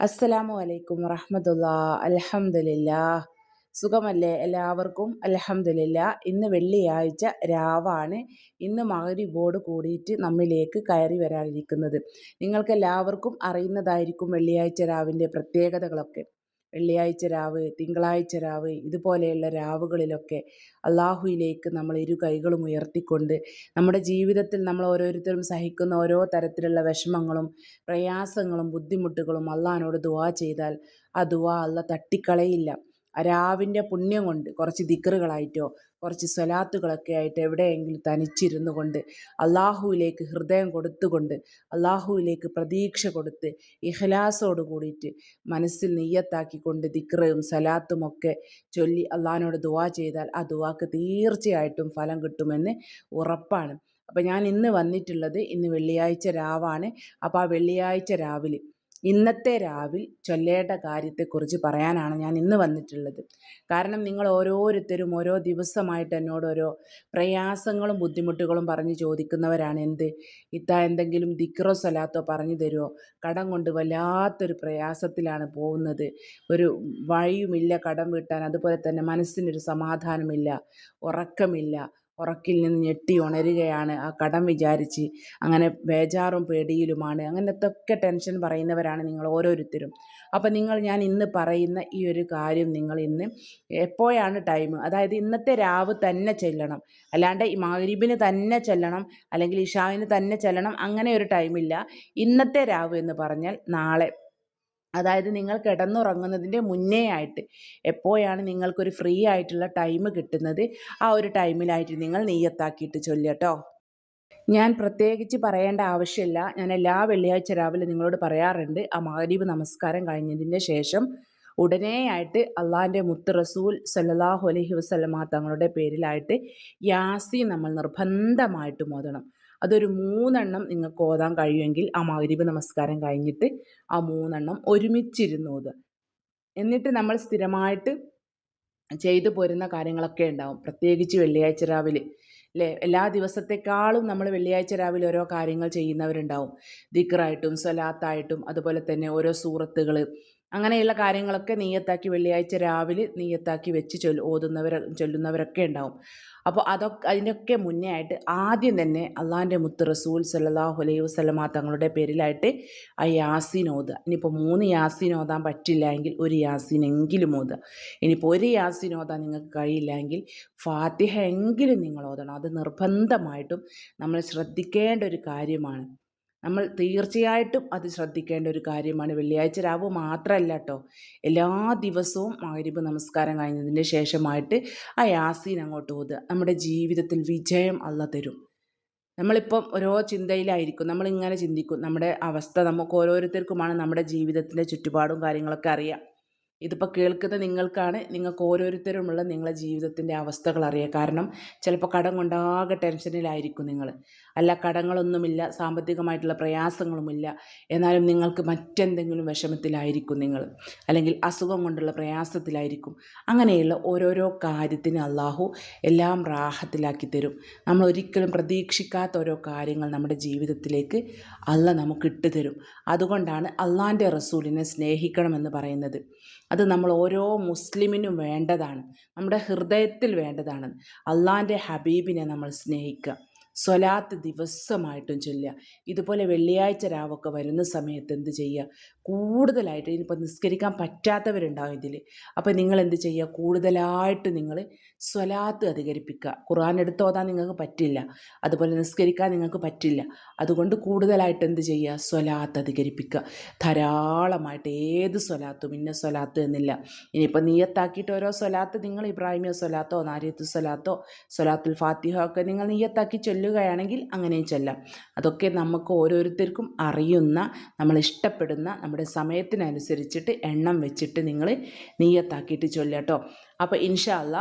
അസ്സലാമു അലൈക്കും വറഹമത്തുള്ള. അലഹമുല്ലാ സുഖമല്ലേ എല്ലാവർക്കും? അലഹമുല്ല ഇന്ന് വെള്ളിയാഴ്ച രാവാണ്. ഇന്ന് മകരിബോട് കൂടിയിട്ട് നമ്മിലേക്ക് കയറി വരാനിരിക്കുന്നത്. നിങ്ങൾക്ക് എല്ലാവർക്കും അറിയുന്നതായിരിക്കും വെള്ളിയാഴ്ച രാവിന്റെ പ്രത്യേകതകളൊക്കെ. വെള്ളിയാഴ്ച രാവ് തിങ്കളാഴ്ച രാവ് ഇതുപോലെയുള്ള രാവുകളിലൊക്കെ അള്ളാഹുയിലേക്ക് നമ്മൾ ഇരു കൈകളും ഉയർത്തിക്കൊണ്ട് നമ്മുടെ ജീവിതത്തിൽ നമ്മൾ ഓരോരുത്തരും സഹിക്കുന്ന ഓരോ തരത്തിലുള്ള വിഷമങ്ങളും പ്രയാസങ്ങളും ബുദ്ധിമുട്ടുകളും അള്ളഹാനോട് ദുവാ ചെയ്താൽ ആ ദുവാ അല്ല തട്ടിക്കളയില്ല. രാവിന്റെ പുണ്യം കൊണ്ട് കുറച്ച് ദിക്റുകളായിട്ടോ കുറച്ച് സ്വലാത്തുകളൊക്കെ ആയിട്ട് എവിടെയെങ്കിലും തനിച്ചിരുന്നു കൊണ്ട് അള്ളാഹുവിലേക്ക് ഹൃദയം കൊടുത്തുകൊണ്ട് അള്ളാഹുവിലേക്ക് പ്രതീക്ഷ കൊടുത്ത് ഇഹ്ലാസോട് കൂടിയിട്ട് മനസ്സിൽ നെയ്യത്താക്കിക്കൊണ്ട് ദിക്റയും സലാത്തും ഒക്കെ ചൊല്ലി അള്ളാഹിനോട് ദുവാ ചെയ്താൽ ആ ദുവാക്ക് തീർച്ചയായിട്ടും ഫലം കിട്ടുമെന്ന് ഉറപ്പാണ്. അപ്പോൾ ഞാൻ ഇന്ന് വന്നിട്ടുള്ളത് ഇന്ന് വെള്ളിയാഴ്ച രാവാണ്. അപ്പോൾ ആ വെള്ളിയാഴ്ച രാവിലെ ഇന്നത്തെ രാവിൽ ചൊല്ലേണ്ട കാര്യത്തെക്കുറിച്ച് പറയാനാണ് ഞാൻ ഇന്ന് വന്നിട്ടുള്ളത്. കാരണം നിങ്ങൾ ഓരോരുത്തരും ഓരോ ദിവസമായിട്ട് എന്നോട് ഓരോ പ്രയാസങ്ങളും ബുദ്ധിമുട്ടുകളും പറഞ്ഞ് ചോദിക്കുന്നവരാണ്. എന്ത്? ഇത്ത എന്തെങ്കിലും ദിക്റോ സലാത്തോ പറഞ്ഞു തരുമോ കടം കൊണ്ട് വല്ലാത്തൊരു പ്രയാസത്തിലാണ് പോകുന്നത്. ഒരു വഴിയുമില്ല കടം വീട്ടാൻ. അതുപോലെ തന്നെ മനസ്സിനൊരു സമാധാനമില്ല. ഉറക്കമില്ല. ഉറക്കിൽ നിന്ന് ഞെട്ടി ഉണരുകയാണ്. ആ കടം വിചാരിച്ച് അങ്ങനെ ബേജാറും പേടിയിലുമാണ്. അങ്ങനത്തൊക്കെ ടെൻഷൻ പറയുന്നവരാണ് നിങ്ങൾ ഓരോരുത്തരും. അപ്പോൾ നിങ്ങൾ ഞാൻ ഇന്ന് പറയുന്ന ഈ ഒരു കാര്യം നിങ്ങൾ ഇന്ന് എപ്പോഴാണ് ടൈം അതായത് ഇന്നത്തെ രാവ് തന്നെ ചെല്ലണം. അല്ലാണ്ട് ഈ മഗ്രിബിന് തന്നെ ചെല്ലണം അല്ലെങ്കിൽ ഇഷാവിന് തന്നെ ചെല്ലണം അങ്ങനെ ഒരു ടൈമില്ല ഇന്നത്തെ രാവ് എന്ന് പറഞ്ഞാൽ നാളെ. അതായത് നിങ്ങൾ കിടന്നുറങ്ങുന്നതിന്റെ മുന്നേ ആയിട്ട് എപ്പോഴാണ് നിങ്ങൾക്കൊരു ഫ്രീ ആയിട്ടുള്ള ടൈം കിട്ടുന്നത്? ആ ഒരു ടൈമിലായിട്ട് നിങ്ങൾ നെയ്യത്താക്കിയിട്ട് ചൊല്ലട്ടോ ഞാൻ പ്രത്യേകിച്ച് പറയേണ്ട ആവശ്യമില്ല. ഞാൻ എല്ലാ വെള്ളിയാഴ്ച രാവിലെ നിങ്ങളോട് പറയാറുണ്ട്. ആ മഹരീബ് നമസ്കാരം കഴിഞ്ഞതിന്റെ ശേഷം ഉടനെയായിട്ട് അള്ളാഹിന്റെ മുത്ത് റസൂൽ സല്ലാഹു അലഹി വസ്ലമ തങ്ങളുടെ പേരിലായിട്ട് യാസി നമ്മൾ നിർബന്ധമായിട്ട് ഓതണം. അതൊരു മൂന്നെണ്ണം നിങ്ങൾക്ക് ഓതാൻ കഴിയുമെങ്കിൽ ആ മഗ്രിബ് നമസ്കാരം കഴിഞ്ഞിട്ട് ആ മൂന്നെണ്ണം ഒരുമിച്ചിരുന്ന് ഓതുക. എന്നിട്ട് നമ്മൾ സ്ഥിരമായിട്ട് ചെയ്തു പോരുന്ന കാര്യങ്ങളൊക്കെ ഉണ്ടാവും. പ്രത്യേകിച്ച് വെള്ളിയാഴ്ച രാവിലെ അല്ലേ എല്ലാ ദിവസത്തെക്കാളും നമ്മൾ വെള്ളിയാഴ്ച രാവിലെ ഓരോ കാര്യങ്ങൾ ചെയ്യുന്നവരുണ്ടാവും. ദിക്റായിട്ടും സ്വലാത്തായിട്ടും അതുപോലെ തന്നെ ഓരോ സൂറത്തുകൾ അങ്ങനെയുള്ള കാര്യങ്ങളൊക്കെ നീയത്താക്കി വെള്ളിയാഴ്ച രാവിലെ നീയത്താക്കി വെച്ച് ചൊല്ലു ഓതുന്നവർ ചൊല്ലുന്നവരൊക്കെ ഉണ്ടാവും. അപ്പോൾ അതൊക്കെ അതിനൊക്കെ മുന്നേ ആയിട്ട് ആദ്യം തന്നെ അള്ളാഹിന്റെ മുത്ത് റസൂൽ സല്ലാഹു അലൈഹി വസ്ലമ തങ്ങളുടെ പേരിലായിട്ട് ആ യാസീൻ ഓതുക. ഇനിയിപ്പോൾ മൂന്ന് യാസീൻ ഓതാൻ പറ്റില്ല എങ്കിൽ ഒരു യാസീനെങ്കിലും ഓതുക. ഇനിയിപ്പോൾ ഒരു യാസീൻ ഓതാൻ നിങ്ങൾക്ക് കഴിയില്ലെങ്കിൽ ഫാത്തിഹ എങ്കിലും നിങ്ങൾ ഓതണം. അത് നിർബന്ധമായിട്ടും നമ്മൾ ശ്രദ്ധിക്കേണ്ട ഒരു കാര്യമാണ്. നമ്മൾ തീർച്ചയായിട്ടും അത് ശ്രദ്ധിക്കേണ്ട ഒരു കാര്യമാണ്. വെള്ളിയാഴ്ച രാവ് മാത്രമല്ല കേട്ടോ എല്ലാ ദിവസവും മഗ്‌രിബ് നമസ്കാരം കഴിഞ്ഞതിന് ശേഷമായിട്ട് ആ യാസീൻ അങ്ങോട്ട് ഓതുക നമ്മുടെ ജീവിതത്തിൽ വിജയം അല്ല തരും. നമ്മളിപ്പം ഓരോ ചിന്തയിലായിരിക്കും. നമ്മളിങ്ങനെ ചിന്തിക്കും. നമ്മുടെ അവസ്ഥ നമുക്ക് ഓരോരുത്തർക്കുമാണ് നമ്മുടെ ജീവിതത്തിന്റെ ചുറ്റുപാടും കാര്യങ്ങളൊക്കെ അറിയാം. ഇതിപ്പോൾ കേൾക്കുന്ന നിങ്ങൾക്കാണ് നിങ്ങൾക്ക് ഓരോരുത്തരുമുള്ള നിങ്ങളുടെ ജീവിതത്തിന്റെ അവസ്ഥകൾ അറിയുക കാരണം ചിലപ്പോൾ കടം കൊണ്ടാകെ ടെൻഷനിലായിരിക്കും നിങ്ങൾ അല്ല കടങ്ങളൊന്നുമില്ല സാമ്പത്തികമായിട്ടുള്ള പ്രയാസങ്ങളുമില്ല. എന്നാലും നിങ്ങൾക്ക് മറ്റെന്തെങ്കിലും വിഷമത്തിലായിരിക്കും നിങ്ങൾ അല്ലെങ്കിൽ അസുഖം കൊണ്ടുള്ള പ്രയാസത്തിലായിരിക്കും. അങ്ങനെയുള്ള ഓരോരോ കാര്യത്തിന് അള്ളാഹു എല്ലാം റാഹത്തിലാക്കി തരും. നമ്മൾ ഒരിക്കലും പ്രതീക്ഷിക്കാത്ത ഓരോ കാര്യങ്ങൾ നമ്മുടെ ജീവിതത്തിലേക്ക് അല്ല നമുക്ക് ഇട്ട് തരും. അതുകൊണ്ടാണ് അള്ളാന്റെ റസൂലിനെ സ്നേഹിക്കണമെന്ന് പറയുന്നത്. അത് നമ്മൾ ഓരോ മുസ്ലിമിനും വേണ്ടതാണ്. നമ്മുടെ ഹൃദയത്തിൽ വേണ്ടതാണ്. അള്ളാന്റെ ഹബീബിനെ നമ്മൾ സ്നേഹിക്കുക. സ്വലാത്ത് ദിവസമായിട്ടും ചൊല്ലുക. ഇതുപോലെ വെള്ളിയാഴ്ച രാവൊക്കെ വരുന്ന സമയത്ത് എന്ത് ചെയ്യുക? കൂടുതലായിട്ട് ഇനിയിപ്പോൾ നിസ്കരിക്കാൻ പറ്റാത്തവരുണ്ടാവും ഇതിൽ അപ്പോൾ നിങ്ങൾ എന്ത് ചെയ്യുക? കൂടുതലായിട്ട് നിങ്ങൾ സ്വലാത്ത് അധികരിപ്പിക്കുക. ഖുർആൻ എടുത്ത് ഓതാൻ നിങ്ങൾക്ക് പറ്റില്ല. അതുപോലെ നിസ്കരിക്കാൻ നിങ്ങൾക്ക് പറ്റില്ല. അതുകൊണ്ട് കൂടുതലായിട്ട് എന്ത് ചെയ്യുക? സ്വലാത്ത് അധികരിപ്പിക്കുക. ധാരാളമായിട്ട് ഏത് സ്വലാത്തും ഇന്ന സ്വലാത്ത് എന്നില്ല. ഇനിയിപ്പോൾ നീയത്താക്കിയിട്ട് ഓരോ സ്വലാത്ത് നിങ്ങൾ ഇബ്രാഹിമിയ സ്വലാത്തോ നാരിയത്ത് സ്വലാത്തോ സ്വലാത്തുൽ ഫാത്തിഹ ഒക്കെ നിങ്ങൾ നീയത്താക്കി ചൊല്ലുകയാണെങ്കിൽ അങ്ങനെയും ചൊല്ലാം. അതൊക്കെ നമുക്ക് ഓരോരുത്തർക്കും അറിയുന്ന നമ്മൾ ഇഷ്ടപ്പെടുന്ന നമ്മുടെ സമയത്തിനനുസരിച്ചിട്ട് എണ്ണം വെച്ചിട്ട് നിങ്ങൾ നീയത്താക്കിയിട്ട് ചൊല്ലട്ടോ അപ്പോൾ ഇൻഷാല്ല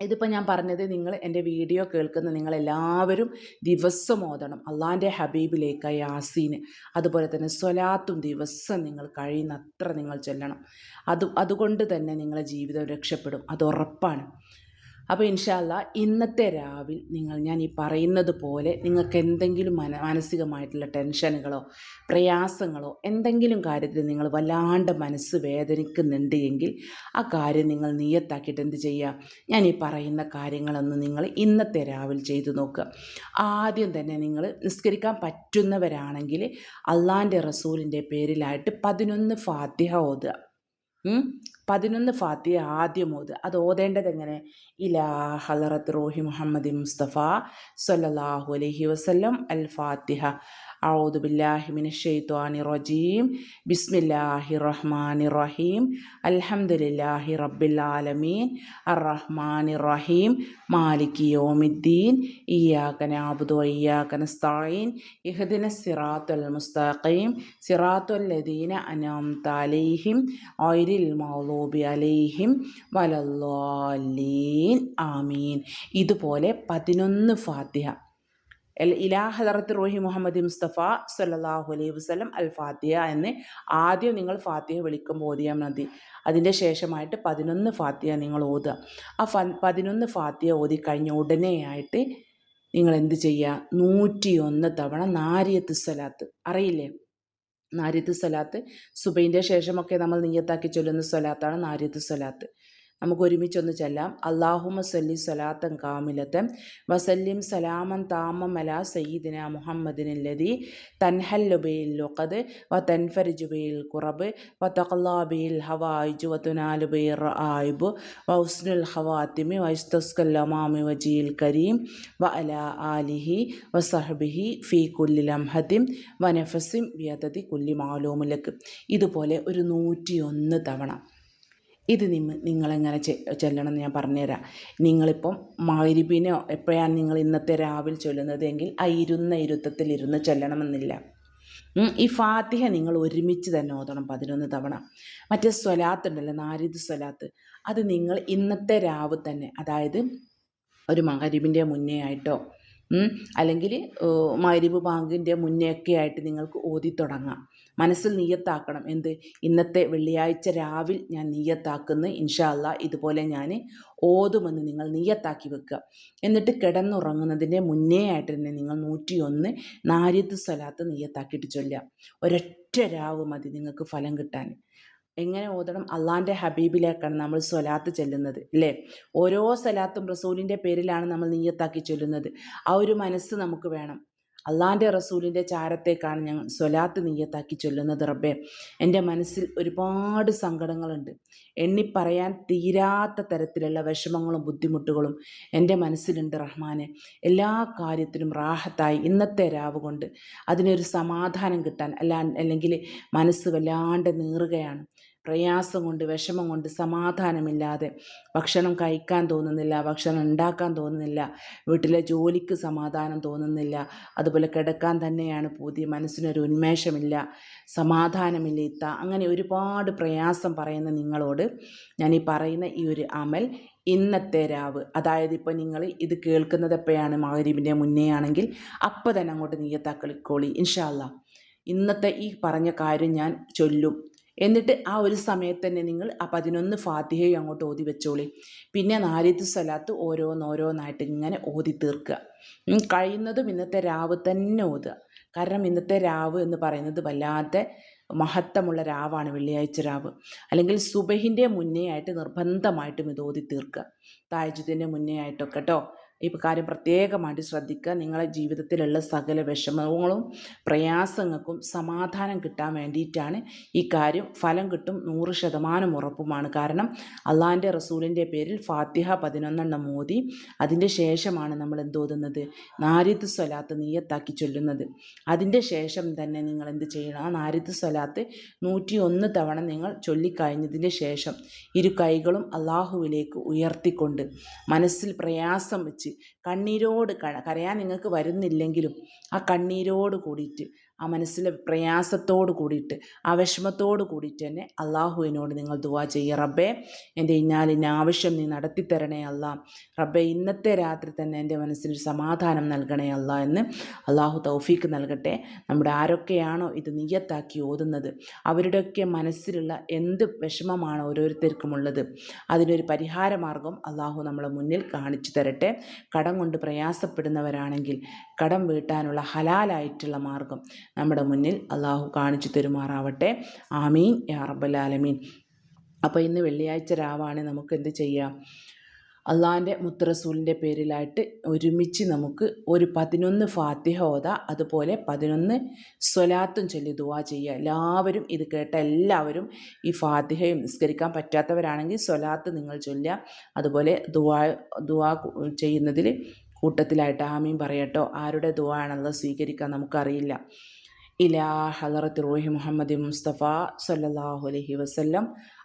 ഇതിപ്പോൾ ഞാൻ പറഞ്ഞത് നിങ്ങൾ എന്റെ വീഡിയോ കേൾക്കുന്ന നിങ്ങളെല്ലാവരും ദിവസം ഓതണം. അള്ളാന്റെ ഹബീബിലേക്ക് യാസീന്. അതുപോലെ തന്നെ സ്വലാത്തും ദിവസം നിങ്ങൾ കഴിയുന്നത്ര നിങ്ങൾ ചൊല്ലണം. അത് അതുകൊണ്ട് തന്നെ നിങ്ങളെ ജീവിതം രക്ഷപ്പെടും. അത് ഉറപ്പാണ്. അപ്പോൾ ഇൻഷാല്ല ഇന്നത്തെ രാവിൽ നിങ്ങൾ ഞാൻ ഈ പറയുന്നത് പോലെ നിങ്ങൾക്ക് എന്തെങ്കിലും മന മാനസികമായിട്ടുള്ള ടെൻഷനുകളോ പ്രയാസങ്ങളോ എന്തെങ്കിലും കാര്യത്തിൽ നിങ്ങൾ വല്ലാണ്ട് മനസ്സ് വേദനിക്കുന്നുണ്ട് എങ്കിൽ ആ കാര്യം നിങ്ങൾ നിയത്താക്കിയിട്ട് എന്ത് ചെയ്യുക ഞാൻ ഈ പറയുന്ന കാര്യങ്ങളൊന്ന് നിങ്ങൾ ഇന്നത്തെ രാവിലെ ചെയ്തു നോക്കുക. ആദ്യം തന്നെ നിങ്ങൾ നിസ്കരിക്കാൻ പറ്റുന്നവരാണെങ്കിൽ അള്ളാന്റെ റസൂലിന്റെ പേരിലായിട്ട് പതിനൊന്ന് ഫാത്തിഹ ഓതുക. പതിനൊന്ന് ഫാത്തിയ ആദ്യം ഓത്. അത് ഓതേണ്ടത് എങ്ങനെ? ഇലാ ഹലറത്ത് റോഹി മുഹമ്മദ് മുസ്തഫ സൊല്ലാഹു അലഹി വസ്ലം അൽ ഫാത്തിഹ. ഔദു ബില്ലാഹിമിൻ ഷെയ്ത്വാനി റജീം ബിസ്മില്ലാഹി റഹ്മാനി റഹീം അൽഹംദുലില്ലാഹി റബ്ബിൽ ആലമീൻ അറഹ്മാനി റഹീം മാലിക് യോമിദ്ദീൻ ഇയാക്കന ആബുദു ഇയാക്കന സ്ഥായിൻ ഇഹദിന സിറാത്തുൽ മുസ്തഖീം സിറാത്തുൽ ലദീന അനാം താലീഹിം ഐരിൽ മൗലൂബി അലൈഹിം വലല്ലാലീൻ ആമീൻ ഇതുപോലെ പതിനൊന്ന് ഫാത്തിഹ. ഇലാ ഹദറത്ത് റോഹി മുഹമ്മദ് മുസ്തഫ സല്ലാഹു അലൈഹി വസ്ലം അൽ ഫാത്തിഹ എന്ന് ആദ്യം നിങ്ങൾ ഫാത്തിഹ വിളിക്കുമ്പോൾ ഓതിയാൽ മതി. അതിന്റെ ശേഷമായിട്ട് പതിനൊന്ന് ഫാത്തിഹ നിങ്ങൾ ഓതുക. ആ ഫ പതിനൊന്ന് ഫാത്തിഹ ഓതി കഴിഞ്ഞ ഉടനെയായിട്ട് നിങ്ങൾ എന്ത് ചെയ്യുക? നൂറ്റിയൊന്ന് തവണ നാരിയത്ത് സ്വലാത്ത്. അറിയില്ലേ? നാരിയത്ത് സ്വലാത്ത്. സുബൈന്റെ ശേഷമൊക്കെ നമ്മൾ നീയത്താക്കി ചൊല്ലുന്ന സ്വലാത്താണ് നാരിയത്ത് സ്വലാത്ത്. നമുക്ക് ഒരുമിച്ചൊന്ന് ചെല്ലാം. അള്ളാഹുമ സല്ലി സലാത്തൻ കാമിലത്തൻ വസല്ലിം സലാമൻ താമം സയ്യിദിന മുഹമ്മദിനല്ലതി തൻഹല്ലുബയിൽ ലുഖദ് വ തൻഫരിജുബയിൽ കുറബ് വ തഖല്ലാബിയിൽ ഹവായിജു വ തുനാലുബയിൽ ആയിബ് വ ഉസ്നുൽ ഹവാത്തിമി വസ്തസ്കല്ലമാമി വജീൽ കരീം വ അല ആലിഹി വ സഹബിഹി ഫി കുല്ലി ലംഹത്തിം വ നഫസിം വ്യതതി കുല്ലി ഇതുപോലെ ഒരു നൂറ്റിയൊന്ന് തവണ. ഇത് നിങ്ങൾ നിങ്ങളെങ്ങനെ ചെല്ലണം എന്ന് ഞാൻ പറഞ്ഞുതരാം നിങ്ങളിപ്പം മഗ്‌രിബിനോ എപ്പോഴാണ് നിങ്ങൾ ഇന്നത്തെ രാവിലെ ചൊല്ലുന്നത് എങ്കിൽ ആ ഇരുന്ന ഇരുത്തത്തിൽ ഇരുന്ന് ചൊല്ലണമെന്നില്ല. ഈ ഫാത്തിഹ നിങ്ങൾ ഒരുമിച്ച് തന്നെ ഓതണം പതിനൊന്ന് തവണ. മറ്റേ സ്വലാത്ത് ഉണ്ടല്ലോ നാരിദ് സ്വലാത്ത്. അത് നിങ്ങൾ ഇന്നത്തെ രാവ് തന്നെ അതായത് ഒരു മകരിബിന്റെ മുന്നേ ആയിട്ടോ അല്ലെങ്കിൽ മഗ്‌രിബ് ബാങ്കിന്റെ മുന്നേ ഒക്കെ ആയിട്ട് നിങ്ങൾക്ക് ഓതി തുടങ്ങാം. മനസ്സിൽ നീയത്താക്കണം. എന്ത്? ഇന്നത്തെ വെള്ളിയാഴ്ച രാവിൽ ഞാൻ നീയത്താക്കുന്നു. ഇൻഷാല്ല ഇതുപോലെ ഞാൻ ഓതുമെന്ന് നിങ്ങൾ നീയത്താക്കി വെക്കുക. എന്നിട്ട് കിടന്നുറങ്ങുന്നതിന്റെ മുന്നേ ആയിട്ട് തന്നെ നിങ്ങൾ നൂറ്റിയൊന്ന് നാര്യത്ത് സ്വലാത്ത് നീയത്താക്കിയിട്ട് ചൊല്ലുക. ഒരൊറ്റ രാവ് മതി നിങ്ങൾക്ക് ഫലം കിട്ടാൻ. എങ്ങനെ ഓതണം? അള്ളാന്റെ ഹബീബിലേക്കാണ് നമ്മൾ സ്വലാത്ത് ചെല്ലുന്നത് അല്ലേ? ഓരോ സ്വലാത്തും റസൂലിന്റെ പേരിലാണ് നമ്മൾ നീയത്താക്കി ചൊല്ലുന്നത്. ആ ഒരു മനസ്സ് നമുക്ക് വേണം. അള്ളാന്റെ റസൂലിന്റെ ചാരത്തേക്കാണ് ഞങ്ങൾ സ്വലാത്ത് നീയത്താക്കി ചൊല്ലുന്നത് റബ്ബേ. എന്റെ മനസ്സിൽ ഒരുപാട് സങ്കടങ്ങളുണ്ട്. എണ്ണിപ്പറയാൻ തീരാത്ത തരത്തിലുള്ള വിഷമങ്ങളും ബുദ്ധിമുട്ടുകളും എന്റെ മനസ്സിലുണ്ട് റഹ്മാനെ. എല്ലാ കാര്യത്തിനും റാഹത്തായി ഇന്നത്തെ രാവ് കൊണ്ട് അതിനൊരു സമാധാനം കിട്ടാൻ അല്ല അല്ലെങ്കിൽ മനസ്സ് വല്ലാണ്ട് നീറുകയാണ്. പ്രയാസം കൊണ്ട് വിഷമം കൊണ്ട് സമാധാനമില്ലാതെ ഭക്ഷണം കഴിക്കാൻ തോന്നുന്നില്ല ഭക്ഷണം ഉണ്ടാക്കാൻ തോന്നുന്നില്ല വീട്ടിലെ ജോലിക്ക് സമാധാനം തോന്നുന്നില്ല അതുപോലെ കിടക്കാൻ തന്നെയാണ് പൂതി മനസ്സിനൊരു ഉന്മേഷമില്ല സമാധാനമില്ല ഇത്ത. അങ്ങനെ ഒരുപാട് പ്രയാസം പറയുന്ന നിങ്ങളോട് ഞാൻ ഈ പറയുന്ന ഈ ഒരു അമൽ ഇന്നത്തെ രാവ്. അതായത് ഇപ്പോൾ നിങ്ങൾ ഇത് കേൾക്കുന്നത് എപ്പോഴാണ് മകരീബിന്റെ മുന്നേ ആണെങ്കിൽ അപ്പോൾ തന്നെ അങ്ങോട്ട് നീയത്താക്കളിക്കോളി ഇൻഷാല്ല ഇന്നത്തെ ഈ പറഞ്ഞ കാര്യം ഞാൻ ചൊല്ലും. എന്നിട്ട് ആ ഒരു സമയത്ത് തന്നെ നിങ്ങൾ ആ പതിനൊന്ന് ഫാത്തിഹയും അങ്ങോട്ട് ഓതി വെച്ചോളി. പിന്നെ നാലിത്തു സ്വലാത്ത് ഓരോന്നോരോന്നായിട്ട് ഇങ്ങനെ ഓതി തീർക്കുക. കഴിയുന്നതും ഇന്നത്തെ രാവ് തന്നെ ഓതുക. കാരണം ഇന്നത്തെ രാവ് എന്ന് പറയുന്നത് വല്ലാത്ത മഹത്വമുള്ള രാവാണ് വെള്ളിയാഴ്ച രാവ്. അല്ലെങ്കിൽ സുബഹിന്റെ മുന്നേ ആയിട്ട് നിർബന്ധമായിട്ടും ഇത് ഓതി തീർക്കുക. തായജുദിന്റെ മുന്നേ ആയിട്ടൊക്കെ കേട്ടോ ഈ കാര്യം പ്രത്യേകമായിട്ട് ശ്രദ്ധിക്കുക. നിങ്ങളെ ജീവിതത്തിലുള്ള സകല വിഷമങ്ങളും പ്രയാസങ്ങൾക്കും സമാധാനം കിട്ടാൻ വേണ്ടിയിട്ടാണ് ഈ കാര്യം. ഫലം കിട്ടും നൂറ് ശതമാനം ഉറപ്പുമാണ്. കാരണം അള്ളാഹിന്റെ റസൂലിന്റെ പേരിൽ ഫാത്തിഹ പതിനൊന്നെണ്ണം മോദി അതിന്റെ ശേഷമാണ് നമ്മൾ എന്തോതുന്നത് നാരിത് സ്വലാത്ത് നീയത്താക്കി ചൊല്ലുന്നത്. അതിന്റെ ശേഷം തന്നെ നിങ്ങൾ എന്ത് ചെയ്യണം? ആ നാരിത് സ്വലാത്ത് നൂറ്റി ഒന്ന് തവണ നിങ്ങൾ ചൊല്ലിക്കഴിഞ്ഞതിന്റെ ശേഷം ഇരു കൈകളും അള്ളാഹുവിലേക്ക് ഉയർത്തിക്കൊണ്ട് മനസ്സിൽ പ്രയാസം വെച്ച് കണ്ണീരോട് കരയാൻ നിങ്ങൾക്ക് വരുന്നില്ലെങ്കിലും ആ കണ്ണീരോട് കൂടിയിട്ട് ആ മനസ്സിലെ പ്രയാസത്തോട് കൂടിയിട്ട് ആ വിഷമത്തോട് കൂടിയിട്ട് തന്നെ അള്ളാഹുവിനോട് നിങ്ങൾ ദുവാ ചെയ്യുക റബ്ബേ. എന്റെ ഇന്നാലിന്റെ ആവശ്യം നീ നടത്തിത്തരണേ അല്ല. റബ്ബെ ഇന്നത്തെ രാത്രി തന്നെ എന്റെ മനസ്സിനൊരു സമാധാനം നൽകണേ അല്ല എന്ന് അള്ളാഹു തൗഫീക്ക് നൽകട്ടെ. നമ്മുടെ ആരൊക്കെയാണോ ഇത് നിയ്യത്താക്കി ഓതുന്നത് അവരുടെയൊക്കെ മനസ്സിലുള്ള എന്ത് വിഷമമാണ് ഓരോരുത്തർക്കുമുള്ളത് അതിനൊരു പരിഹാര മാർഗം അള്ളാഹു നമ്മളെ മുന്നിൽ കാണിച്ചു തരട്ടെ. കടം കൊണ്ട് പ്രയാസപ്പെടുന്നവരാണെങ്കിൽ കടം വീട്ടാനുള്ള ഹലാലായിട്ടുള്ള മാർഗം നമ്മുടെ മുന്നിൽ അള്ളാഹു കാണിച്ചു തരുമാറാവട്ടെ. ആമീൻ. യാ റബ്ബലാലമീൻ അപ്പോൾ ഇന്ന് വെള്ളിയാഴ്ച രാവാണ് നമുക്ക് എന്ത് ചെയ്യാം? അള്ളാഹിന്റെ മുത്തറസൂലിന്റെ പേരിലായിട്ട് ഒരുമിച്ച് നമുക്ക് ഒരു പതിനൊന്ന് ഫാത്തിഹ ഓത അതുപോലെ പതിനൊന്ന് സ്വലാത്തും ചൊല്ലി ദുവാ ചെയ്യുക എല്ലാവരും ഇത് കേട്ട എല്ലാവരും ഈ ഫാത്തിഹയും നിസ്കരിക്കാൻ പറ്റാത്തവരാണെങ്കിൽ സ്വലാത്ത് നിങ്ങൾ ചൊല്ലുക. അതുപോലെ ദുവാ ദുവാ ചെയ്യുന്നതിൽ കൂട്ടത്തിലായിട്ട് ആമീൻ പറയട്ടോ. ആരുടെ ദുവാ ആണെന്നുള്ളത് സ്വീകരിക്കാൻ നമുക്കറിയില്ല. ഇലാ ഹലറത്ത് റോഹി മുഹമ്മദ് മുസ്തഫ സല്ലാഹു അലഹി വസ്ല്ലം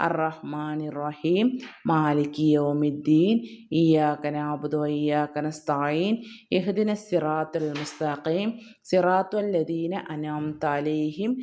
അറഹ്മാൻ റഹീം മാലിക് യോമിദ്ദീൻ. ഇയാക്കന അബുദോ ഇയാക്കന സ്ഥായീൻ ഇഹ്ദിന സിറാത്തുൽ മുസ്താഖീം. സിറാത്തുൽ ലദീന അനാം താലേഹിം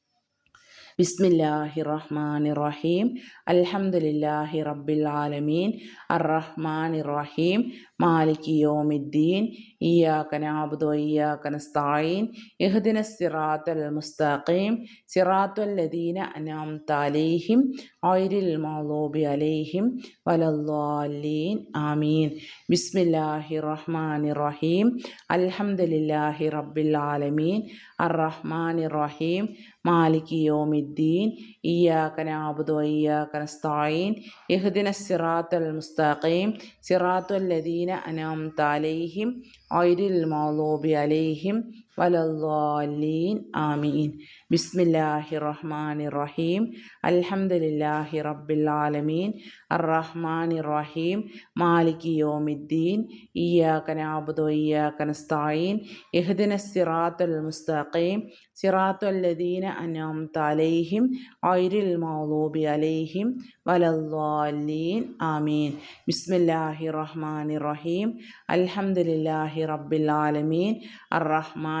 ബിസ്മില്ലാഹി റഹ്മാൻ റഹീം അലഹമുല്ലാഹി റബ്ബിൽ ആലമീൻ. അർ റഹ്മാൻ റഹീം മാലിക് യോമിദ്ദീൻ ഇയാക്കൻ ആബുദോ ഇയാക്കൻ സ്ഥായീൻ ഇഹ്ദിന സിറാത്തൽ മുസ്തഖീം സിറാത്തുൽ ലദീന അനാം താലേഹിം ഐരിൽ മൗലൂബി അലേഹിം വലല്ലാലീൻ ആമീൻ. ബിസ്മില്ലാഹി റഹ്മാൻ റഹീം. അൽഹംദുലില്ലാഹി റബ്ബിൽ ആലമീൻ. അറഹ്മാൻ റഹീം. മാലിക് യോമിദ്ദീൻ. ഇയാക്കൻ ആബുദോ ഇയാക്കൻ സ്ഥായീൻ ഇഹ്ദിന സിറാത്തൽ മുസ്തഖീം. സിറാത്തുൽ ലദീന نستعين اهدنا الصراط المستقيم صراط الذين أنعمت عليهم غير المغضوب عليهم വലല്ലാലീൻ ആമീൻ. ബിസ്മില്ലാഹി റഹ്മാനി റഹീം അൽഹംദുലില്ലാഹി റബ്ബിൽ ആലമീൻ അർറഹ്മാനി റഹീം മാലിക് യോമിദ്ദീൻ. ഇയാക്ക നാബുദോ ഇയാക്ക നസ്തായീൻ. ഇഹ്ദിന സിറാത്തുൽ മുസ്തഖീം. സിറാത്തുൽ ലദീന അനാം തലൈഹിം ഐരിൽ മൗലൂബി അലൈഹിം. വലല്ലാലീൻ ആമീൻ. ബിസ്മില്ലാഹി റഹ്മാനി റഹീം അൽഹംദുലില്ലാഹി റബ്ബിൽ ആലമീൻ അർറഹ്മാൻ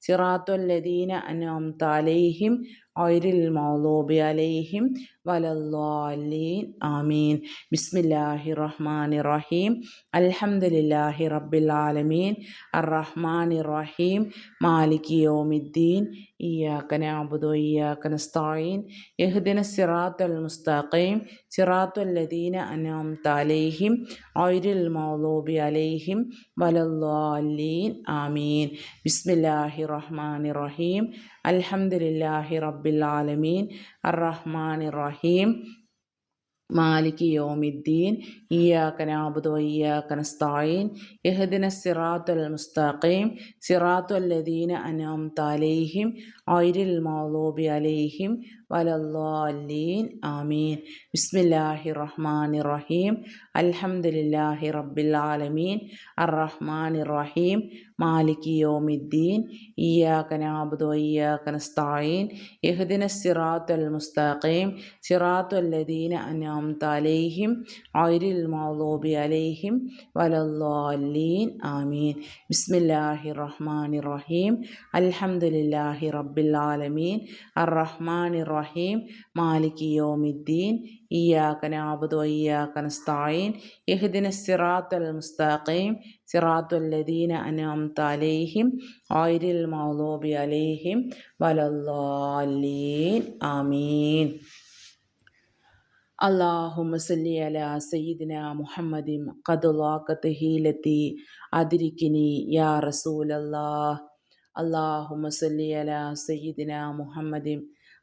സിറാത്തുല്ലദീന അനോംത അലൈഹിം ഐരിൽ മൗലൂബി അലൈഹിം വലല്ലാലീൻ ആമീൻ. ബിസ്മില്ലാഹി റഹ്മാൻ റഹീം. അൽഹംദുലില്ലാഹി റബ്ബിൽ ആലമീൻ. അറഹ്മാൻ റഹീം. മാലിക് യോമിദ്ദീൻ. ഇയാക്കന അബുദോ ഇയാക്കന സ്തായീൻ യഹ്ദിന സിറാത്തുൽ മുസ്തഖീം. സിറാത്തുല്ലദീന അനോംത അലൈഹിം ഐരിൽ മൗലൂബി അലൈഹിം വലല്ലാലീൻ ആമീൻ. ബിസ്മില്ലാഹി റഹ്മാൻ റഹീം അൽഹംദുലില്ലാഹി റബ്ബിൽ ആലമീൻ. അറഹ്മാൻ റഹീം മാലിക് യോമിദ്ദീൻ. ഇയാക്ക നാബുദ് വയ്യാക്ക നസ്തായീൻ യഹദിന സിറാത്തുൽ മുസ്താഖീം. സിറാത്തുൽ ലദീന അനാം താലേഹിം ഐരിൽ മൗലൂബി അലേഹിം. വലല്ലാലീൻ ആമീൻ. ബിസ്മില്ലാഹി റഹ്മാൻ റഹീം അൽഹംദുലില്ലാഹി റബ്ബിൽ ആലമീൻ അറഹ്മാൻ റഹീം മാലിക് യോമിദ്ദീൻ. ഇയാക്കൻ ആബുദോ ഇയാക്കൻ സ്ഥായീൻ യഹ്ദിന സിറാത്തുൽ മുസ്തഖീം. സിറാത്തുല്ലദീന അനാം തലൈഹിം ഐരിൽ മൗലൂബി അലൈഹിം. വലല്ലാലീൻ ആമീൻ. ബിസ്മില്ലാഹി റഹ്മാൻ റഹീം അൽഹംദുലില്ലാഹി റബ്ബിൽ ആലമീൻ അറഹ്മാൻ റഹീം أنعمت عليهم غير المغضوب عليهم ولا الضالين آمين بسم الله الرحمن الرحيم الحمد لله رب العالمين الرحمن الرحيم റഹീം മാലിക് യൗമിദ്ദീൻ ഇയ്യാക നഅബുദു വഇയ്യാക നസ്തഈൻ ഇഹ്ദിനസ് സിറാത്തൽ മുസ്തഖീം സിറാത്തുൽ ലദീന അൻഅംത അലൈഹിം ഗൈറിൽ മഗ്ദൂബി അലൈഹിം വലദ്ദാലീൻ ആമീൻ اللهم صل على سيدنا محمد قد ضاقت هيلتي أدركني يا رسول الله اللهم صل على سيدنا محمد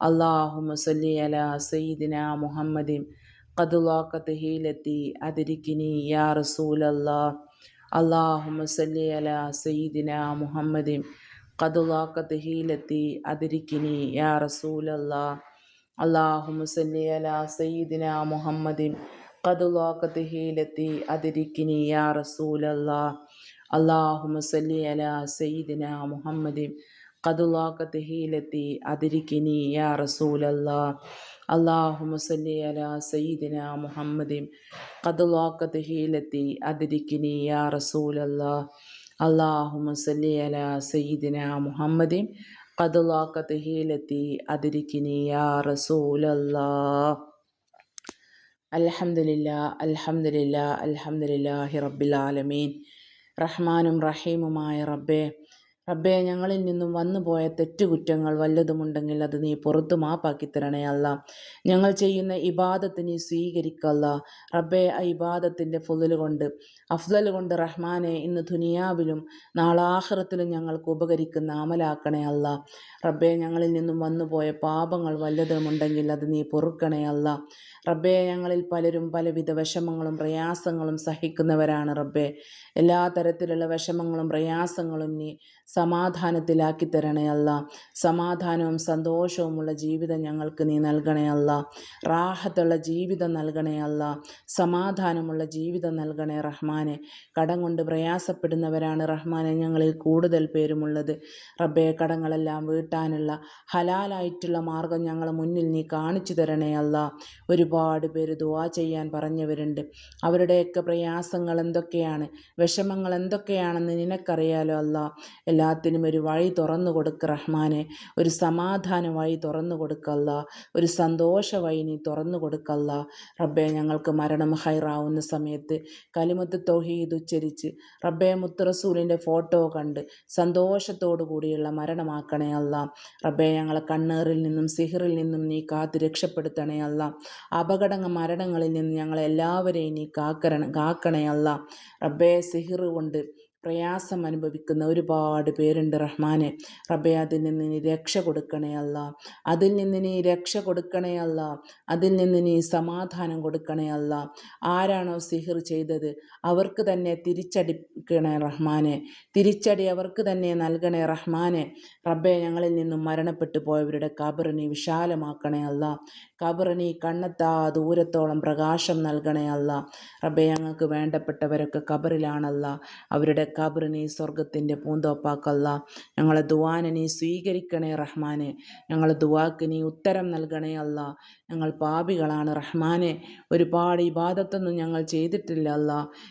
അള്ളാഹു സല്ലി അല സയ്യിദിന മുഹമ്മദിൻ കതുലാക്കത്ത് അതിരിക്കിനി യാ റസൂൽ അള്ളാഹു സല്ലി അല സയ്യിദിന മുഹമ്മദിൻ കതുലാക്കത്ത് അതിരിക്കിനി യാ റസൂൽ അള്ളാഹു സല്ലി അല സയ്യിദിന മുഹമ്മദിൻ കതുലാക്കത്ത് അതിരിക്കിനി യാ റസൂൽ അള്ളാഹു സല്ലി അല സയ്യിദിന മുഹമ്മദിൻ കതുലാക്കത്ത് ഹീലത്തി അതിരിക്കിനി യാ റസൂലല്ലാ. അള്ളാഹുമ സല്ലി അല സയ്യിദിന മുഹമ്മദിം. കതുലാക്കത്ത് ഹീലത്തി അതിരിക്കിനി യാ റസൂലല്ലാ. അള്ളാഹുമ സല്ലി അല സയ്യിദിന മുഹമ്മദിൻ കതുലാക്കത്ത് ഹീലത്തി അതിരിക്കിനി യാ റസൂലല്ലാ. അലഹമില്ല അലഹമില്ല അലഹമില്ലാഹി റബ്ബിൽ ആലമീൻ. റഹ്മാനും റഹീമുമായ റബ്ബേ റബ്ബേ ഞങ്ങളിൽ നിന്നും വന്നുപോയ തെറ്റുകുറ്റങ്ങൾ വല്ലതുമുണ്ടെങ്കിൽ അത് നീ പുറത്തു മാപ്പാക്കി തരണേ അല്ല. ഞങ്ങൾ ചെയ്യുന്ന ഇബാദത്ത് നീ സ്വീകരിക്കല്ല. റബ്ബേ ആ ഇബാദത്തിന്റെ ഫുതൽ കൊണ്ട് അഫ്ദൽ കൊണ്ട് റഹ്മാനെ ഇന്ന് ദുനിയാവിലും നാളാഹ്റത്തിലും ഞങ്ങൾക്ക് ഉപകരിക്കുന്ന അമലാക്കണേ അല്ല. റബ്ബേ ഞങ്ങളിൽ നിന്നും വന്നുപോയ പാപങ്ങൾ വല്ലതുമുണ്ടെങ്കിൽ അത് നീ പൊറുക്കണേ അല്ല. റബ്ബേ ഞങ്ങളിൽ പലരും പലവിധ വിഷമങ്ങളും പ്രയാസങ്ങളും സഹിക്കുന്നവരാണ് റബ്ബേ. എല്ലാ തരത്തിലുള്ള വിഷമങ്ങളും പ്രയാസങ്ങളും നീ സമാധാനത്തിലാക്കി തരണേ അല്ല. സമാധാനവും സന്തോഷവുമുള്ള ജീവിതം ഞങ്ങൾക്ക് നീ നൽകണേ അല്ല. റാഹത്തുള്ള ജീവിതം നൽകണേ അല്ല. സമാധാനമുള്ള ജീവിതം നൽകണേ റഹ്മാനെ. കടം കൊണ്ട് പ്രയാസപ്പെടുന്നവരാണ് റഹ്മാനെ. ഞങ്ങളിൽ കൂടുതൽ പേരുമുള്ളത്. റബ്ബെ കടങ്ങളെല്ലാം വീട്ടാനുള്ള ഹലാലായിട്ടുള്ള മാർഗം ഞങ്ങളെ മുന്നിൽ നീ കാണിച്ചു തരണേ അല്ല. ഒരുപാട് പേര് ദുവാ ചെയ്യാൻ പറഞ്ഞവരുണ്ട്. അവരുടെയൊക്കെ പ്രയാസങ്ങൾ എന്തൊക്കെയാണ്? വിഷമങ്ങൾ എന്തൊക്കെയാണെന്ന് നിനക്കറിയാലോ അല്ല. എല്ലാത്തിനും ഒരു വഴി തുറന്നു കൊടുക്ക റഹ്മാനെ. ഒരു സമാധാന വഴി തുറന്നു കൊടുക്കല്ല. ഒരു സന്തോഷ വഴി നീ തുറന്നു കൊടുക്കല്ല. റബ്ബെ ഞങ്ങൾക്ക് മരണം ഹൈറാവുന്ന സമയത്ത് കലിമത്ത് തൊഹീദ് ഉച്ചരിച്ച് റബ്ബെ മുത്തറസൂലിന്റെ ഫോട്ടോ കണ്ട് സന്തോഷത്തോടു കൂടിയുള്ള മരണമാക്കണേ അല്ല. റബ്ബെ ഞങ്ങളെ കണ്ണേറിൽ നിന്നും സിഹിറിൽ നിന്നും നീ കാത്ത് രക്ഷപ്പെടുത്തണേ അല്ല. അപകട മരണങ്ങളിൽ നിന്ന് ഞങ്ങളെല്ലാവരെയും നീ കാക്കരണ കാക്കണേ റബ്ബെ സിഹിർ കൊണ്ട് പ്രയാസം അനുഭവിക്കുന്ന ഒരുപാട് പേരുണ്ട് റഹ്മാനെ. റബ്ബെ അതിൽ നിന്ന് നീ രക്ഷ കൊടുക്കണേ അല്ല. അതിൽ നിന്ന് നീ രക്ഷ കൊടുക്കണേ അല്ല. അതിൽ നിന്ന് നീ സമാധാനം കൊടുക്കണേ അല്ല. ആരാണോ സിഹിർ ചെയ്തത്? അവർക്ക് തന്നെ തിരിച്ചടിക്കണേ റഹ്മാനെ. തിരിച്ചടി അവർക്ക് തന്നെ നൽകണേ റഹ്മാനെ. റബ്ബെ ഞങ്ങളിൽ നിന്നും മരണപ്പെട്ടു പോയവരുടെ കബറിനെ വിശാലമാക്കണേ അല്ല. കബറിനി കണ്ണെത്താ ദൂരത്തോളം പ്രകാശം നൽകണേ അല്ല. റബ്ബെ ഞങ്ങൾക്ക് വേണ്ടപ്പെട്ടവരൊക്കെ കബറിലാണല്ല. അവരുടെ കബറിനി സ്വർഗത്തിന്റെ പൂന്തോപ്പാക്കല്ല. ഞങ്ങളെ ദുവാനെ നീ സ്വീകരിക്കണേ റഹ്മാനെ. ഞങ്ങളെ ദുവാക്ക് നീ ഉത്തരം നൽകണേ അല്ല. ഞങ്ങൾ പാപികളാണ്. റഹ്മാനെ ഒരുപാട് ഇബാദത്തൊന്നും ഞങ്ങൾ ചെയ്തിട്ടില്ല അല്ല.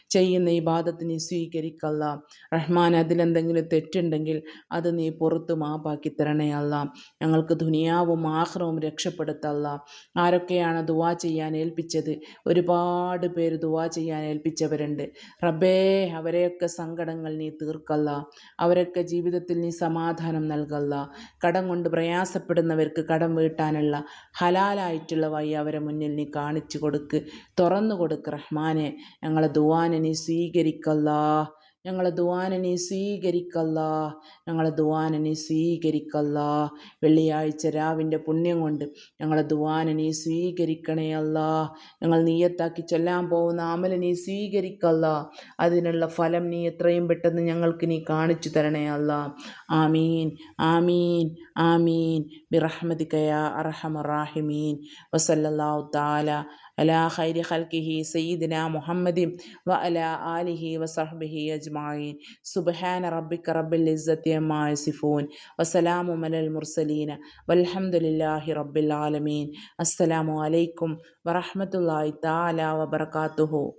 ചെയ്യുന്ന ഇബാദത്തിനെ സ്വീകരിക്കല്ല റഹ്മാൻ അതിലെന്തെങ്കിലും തെറ്റുണ്ടെങ്കിൽ അത് നീ പുറത്ത് മാപ്പാക്കി തരണേ അല്ല. ഞങ്ങൾക്ക് ദുനിയാവും ആഹ്റവും രക്ഷപ്പെടുത്തല്ല ആരൊക്കെയാണ് ദുവാ ചെയ്യാൻ ഏൽപ്പിച്ചത്? ഒരുപാട് പേര് ദുവാ ചെയ്യാൻ ഏൽപ്പിച്ചവരുണ്ട്. റബ്ബേ അവരെയൊക്കെ സങ്കടങ്ങൾ നീ തീർക്കല്ല അവരൊക്കെ ജീവിതത്തിൽ നീ സമാധാനം നൽകല്ല കടം കൊണ്ട് പ്രയാസപ്പെടുന്നവർക്ക് കടം വീട്ടാനുള്ള ഹലാലായിട്ടുള്ള വഴി അവരെ മുന്നിൽ നീ കാണിച്ചു കൊടുക്ക്. തുറന്നു കൊടുക്ക് റഹ്മാനെ. ഞങ്ങളെ ദുവാനെ നീ സ്വീകരിക്കല്ല. ഞങ്ങളെ ദുവാനനെ സ്വീകരിക്കല്ല. ഞങ്ങളെ ദുവാനനെ സ്വീകരിക്കല്ല. വെള്ളിയാഴ്ച രാവിന്റെ പുണ്യം കൊണ്ട് ഞങ്ങളെ ദുവാനനെ സ്വീകരിക്കണേ അല്ല. ഞങ്ങൾ നീയത്താക്കി ചൊല്ലാൻ പോകുന്ന അമലിനെ സ്വീകരിക്കല്ല. അതിനുള്ള ഫലം നീ എത്രയും പെട്ടെന്ന് ഞങ്ങൾക്ക് നീ കാണിച്ചു തരണേ അല്ല. ആമീൻ ആമീൻ ആമീൻ. ബിറഹ്മദിക്കയ അറഹമറാഹിമീൻ വസല്ലാ താല അലാ ഖൈരി ഹൽക്കിഹി സയ്യിദിന മുഹമ്മദിൻ വ അലാ ആലിഹി വസഹ്ബിഹി അജ്മഈൻ. സുബ്ഹാന റബ്ബിക റബ്ബിൽ ഇസ്സത്തി അമ്മാ യസിഫൂൻ. വസലാമു അലൽ മുർസലീന. വൽഹംദുലില്ലാഹി റബ്ബിൽ ആലമീൻ. അസ്സലാമു അലൈക്കും വറഹ്മത്തുള്ളാഹി തആല വബറകാതുഹു.